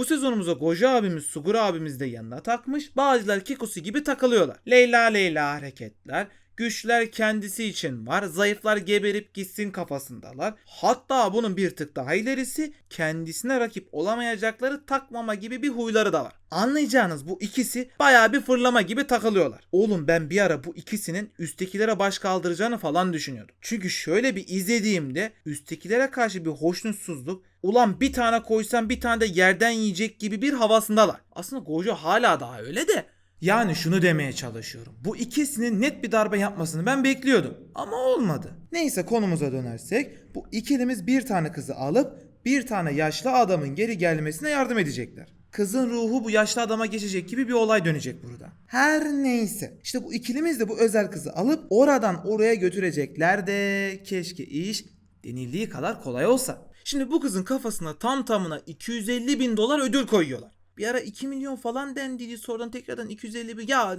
Bu sezonumuza Goji abimiz, Suguru abimiz de yanına takmış. Bazıları Kikusi gibi takılıyorlar. Leyla Leyla hareketler. Güçler kendisi için var. Zayıflar geberip gitsin kafasındalar. Hatta bunun bir tık daha ilerisi kendisine rakip olamayacakları takmama gibi bir huyları da var. Anlayacağınız bu ikisi bayağı bir fırlama gibi takılıyorlar. Oğlum ben bir ara bu ikisinin üsttekilere baş kaldıracağını falan düşünüyordum. Çünkü şöyle bir izlediğimde üsttekilere karşı bir hoşnutsuzluk ulan bir tane koysam bir tane de yerden yiyecek gibi bir havasındalar. Aslında Gojo hala daha öyle de yani şunu demeye çalışıyorum. Bu ikisinin net bir darbe yapmasını ben bekliyordum. Ama olmadı. Neyse konumuza dönersek bu ikilimiz bir tane kızı alıp bir tane yaşlı adamın geri gelmesine yardım edecekler. Kızın ruhu bu yaşlı adama geçecek gibi bir olay dönecek burada. Her neyse. İşte bu ikilimiz de bu özel kızı alıp oradan oraya götürecekler de keşke iş denildiği kadar kolay olsa. Şimdi bu kızın kafasına tam tamına 250 bin dolar ödül koyuyorlar. Bir ara 2 milyon falan dendiydi sonradan tekrardan 250 bin. Ya,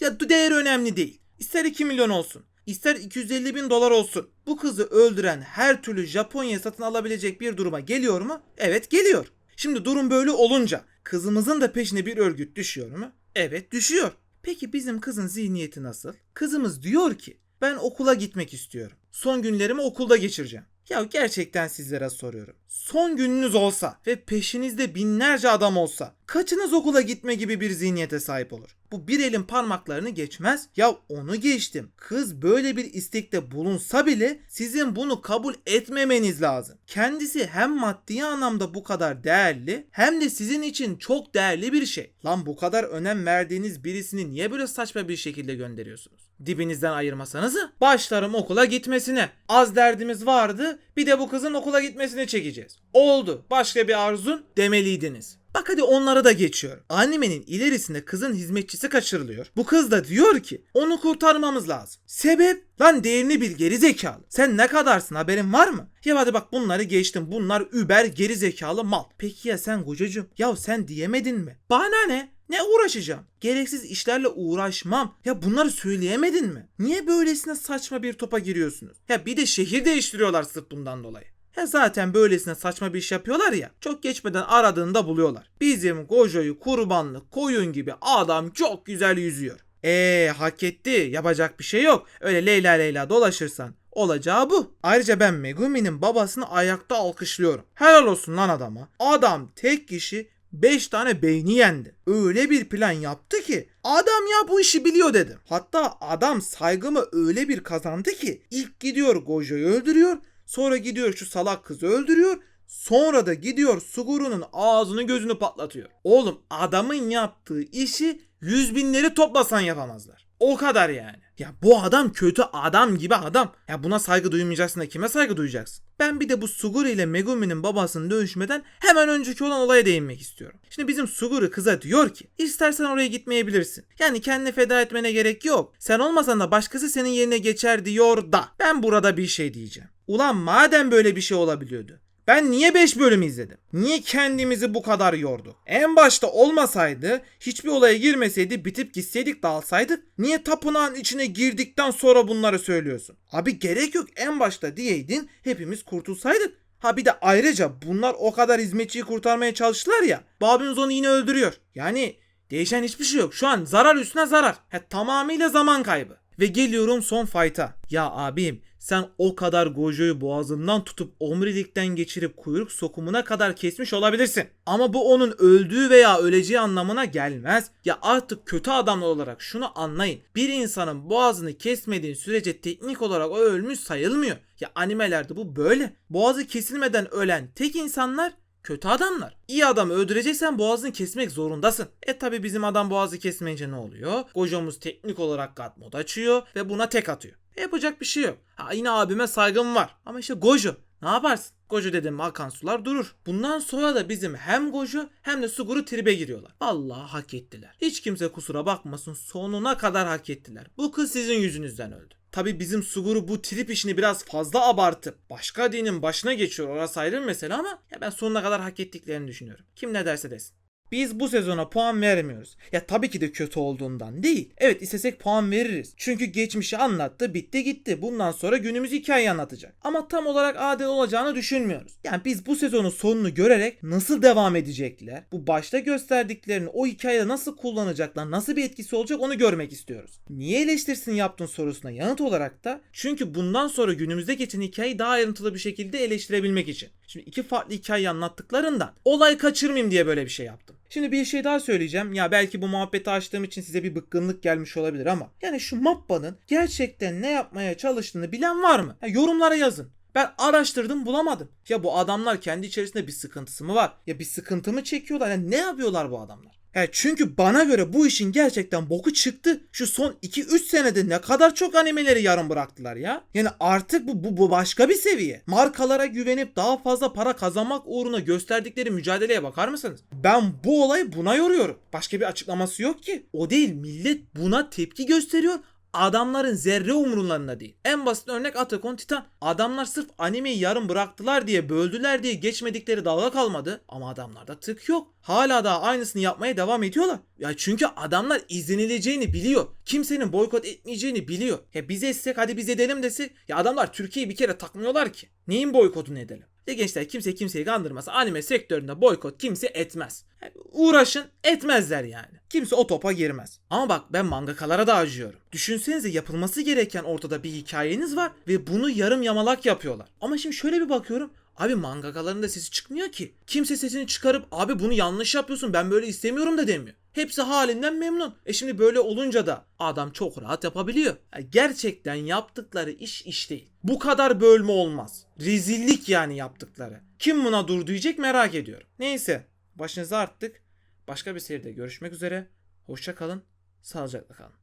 ya değer önemli değil. İster 2 milyon olsun. ister 250 bin dolar olsun. Bu kızı öldüren her türlü Japonya satın alabilecek bir duruma geliyor mu? Evet geliyor. Şimdi durum böyle olunca kızımızın da peşine bir örgüt düşüyor mu? Evet düşüyor. Peki bizim kızın zihniyeti nasıl? Kızımız diyor ki ben okula gitmek istiyorum. Son günlerimi okulda geçireceğim. Ya gerçekten sizlere soruyorum. Son gününüz olsa ve peşinizde binlerce adam olsa kaçınız okula gitme gibi bir zihniyete sahip olur? Bu bir elin parmaklarını geçmez. Ya onu geçtim. Kız böyle bir istekte bulunsa bile sizin bunu kabul etmemeniz lazım. Kendisi hem maddi anlamda bu kadar değerli hem de sizin için çok değerli bir şey. Lan bu kadar önem verdiğiniz birisini niye böyle saçma bir şekilde gönderiyorsunuz? Dibinizden ayırmasanızı başlarım okula gitmesine. Az derdimiz vardı bir de bu kızın okula gitmesini çekeceğiz. Oldu. Başka bir arzun demeliydiniz. Bak hadi onlara da geçiyorum. Animenin ilerisinde kızın hizmetçisi kaçırılıyor. Bu kız da diyor ki onu kurtarmamız lazım. Sebep? Lan değerini bil geri zekalı. Sen ne kadarsın haberin var mı? Ya hadi bak bunları geçtim. Bunlar über geri zekalı mal. Peki ya sen kocacığım? Ya sen diyemedin mi? Bana ne? Ne uğraşacağım? Gereksiz işlerle uğraşmam. Ya bunları söyleyemedin mi? Niye böylesine saçma bir topa giriyorsunuz? Ya bir de şehir değiştiriyorlar sırf bundan dolayı. Ya zaten böylesine saçma bir iş yapıyorlar ya. Çok geçmeden aradığında buluyorlar. Bizim Gojo'yu kurbanlık koyun gibi adam çok güzel yüzüyor. Eee hak etti. Yapacak bir şey yok. Öyle Leyla Leyla dolaşırsan olacağı bu. Ayrıca ben Megumi'nin babasını ayakta alkışlıyorum. Helal olsun lan adama. Adam tek kişi 5 tane beyni yendi. Öyle bir plan yaptı ki adam ya bu işi biliyor dedim. Hatta adam saygımı öyle bir kazandı ki ilk gidiyor Gojo'yu öldürüyor. Sonra gidiyor şu salak kızı öldürüyor. Sonra da gidiyor Suguru'nun ağzını gözünü patlatıyor. Oğlum adamın yaptığı işi yüz binleri toplasan yapamazlar. O kadar yani. Ya bu adam kötü adam gibi adam. Ya buna saygı duymayacaksın da kime saygı duyacaksın? Ben bir de bu Suguru ile Megumi'nin babasının dövüşmeden hemen önceki olan olaya değinmek istiyorum. Şimdi bizim Suguru kıza diyor ki istersen oraya gitmeyebilirsin. Yani kendini feda etmene gerek yok. Sen olmasan da başkası senin yerine geçer diyor da. Ben burada bir şey diyeceğim. Ulan madem böyle bir şey olabiliyordu. Ben niye 5 bölüm izledim? Niye kendimizi bu kadar yorduk? En başta olmasaydı, hiçbir olaya girmeseydi, bitip gitseydik dağılsaydık. Niye tapınağın içine girdikten sonra bunları söylüyorsun? Abi gerek yok en başta diyeydin, hepimiz kurtulsaydık. Ha bir de ayrıca bunlar o kadar hizmetçiyi kurtarmaya çalıştılar ya. Babimiz onu yine öldürüyor. Yani değişen hiçbir şey yok. Şu an zarar üstüne zarar. He, tamamıyla zaman kaybı. Ve geliyorum son fight'a. Ya abim sen o kadar Gojo'yu boğazından tutup omurilikten geçirip kuyruk sokumuna kadar kesmiş olabilirsin. Ama bu onun öldüğü veya öleceği anlamına gelmez. Ya artık kötü adamlar olarak şunu anlayın. Bir insanın boğazını kesmediğin sürece teknik olarak o ölmüş sayılmıyor. Ya animelerde bu böyle. Boğazı kesilmeden ölen tek insanlar kötü adamlar. İyi adamı öldüreceksen boğazını kesmek zorundasın. E tabi bizim adam boğazı kesmeyince ne oluyor? Gojo'muz teknik olarak God mod açıyor ve buna tek atıyor. E, yapacak bir şey yok. Ha yine abime saygım var. Ama işte Gojo ne yaparsın? Gojo dedim akan sular durur. Bundan sonra da bizim hem Gojo hem de Suguru tribe giriyorlar. Vallahi hak ettiler. Hiç kimse kusura bakmasın sonuna kadar hak ettiler. Bu kız sizin yüzünüzden öldü. Tabi bizim Suguru bu trip işini biraz fazla abartıp başka dinin başına geçiyor orası ayrı bir mesele ama ya ben sonuna kadar hak ettiklerini düşünüyorum. Kim ne derse desin. Biz bu sezona puan vermiyoruz. Ya tabii ki de kötü olduğundan değil. Evet istesek puan veririz. Çünkü geçmişi anlattı bitti gitti. Bundan sonra günümüz hikayeyi anlatacak. Ama tam olarak adil olacağını düşünmüyoruz. Yani biz bu sezonun sonunu görerek nasıl devam edecekler? Bu başta gösterdiklerini o hikayede nasıl kullanacaklar? Nasıl bir etkisi olacak onu görmek istiyoruz. Niye eleştirisini yaptın sorusuna yanıt olarak da çünkü bundan sonra günümüzde geçen hikayeyi daha ayrıntılı bir şekilde eleştirebilmek için. Şimdi iki farklı hikayeyi anlattıklarından olay kaçırmayayım diye böyle bir şey yaptım. Şimdi bir şey daha söyleyeceğim. Ya belki bu muhabbeti açtığım için size bir bıkkınlık gelmiş olabilir ama yani şu Mappa'nın gerçekten ne yapmaya çalıştığını bilen var mı? Ya yorumlara yazın. Ben araştırdım bulamadım. Ya bu adamlar kendi içerisinde bir sıkıntısı mı var? Ya bir sıkıntı mı çekiyorlar? Ya ne yapıyorlar bu adamlar? Ya çünkü bana göre bu işin gerçekten boku çıktı. Şu son 2-3 senede ne kadar çok animeleri yarım bıraktılar ya. Yani artık bu, bu, bu başka bir seviye. Markalara güvenip daha fazla para kazanmak uğruna gösterdikleri mücadeleye bakar mısınız? Ben bu olayı buna yoruyorum. Başka bir açıklaması yok ki. O değil millet buna tepki gösteriyor. Adamların zerre umurlarında değil. En basit örnek Attack on Titan. Adamlar sırf animeyi yarım bıraktılar diye böldüler diye geçmedikleri dalga kalmadı. Ama adamlarda tık yok. Hala daha aynısını yapmaya devam ediyorlar. Ya çünkü adamlar izlenileceğini biliyor. Kimsenin boykot etmeyeceğini biliyor. Ya biz etsek hadi biz edelim desek. Ya adamlar Türkiye'yi bir kere takmıyorlar ki. Neyin boykotunu edelim? Ya gençler kimse kimseyi kandırmaz. Anime sektöründe boykot kimse etmez. Uğraşın etmezler yani. Kimse o topa girmez. Ama bak ben mangakalara da acıyorum. Düşünsenize yapılması gereken ortada bir hikayeniz var ve bunu yarım yamalak yapıyorlar. Ama şimdi şöyle bir bakıyorum. Abi mangakaların da sesi çıkmıyor ki. Kimse sesini çıkarıp abi bunu yanlış yapıyorsun ben böyle istemiyorum da demiyor. Hepsi halinden memnun. E şimdi böyle olunca da adam çok rahat yapabiliyor. Ya gerçekten yaptıkları iş iş değil. Bu kadar bölme olmaz. Rezillik yani yaptıkları. Kim buna dur diyecek merak ediyorum. Neyse başınızı arttık. Başka bir seride görüşmek üzere. Hoşça kalın. Sağlıcakla kalın.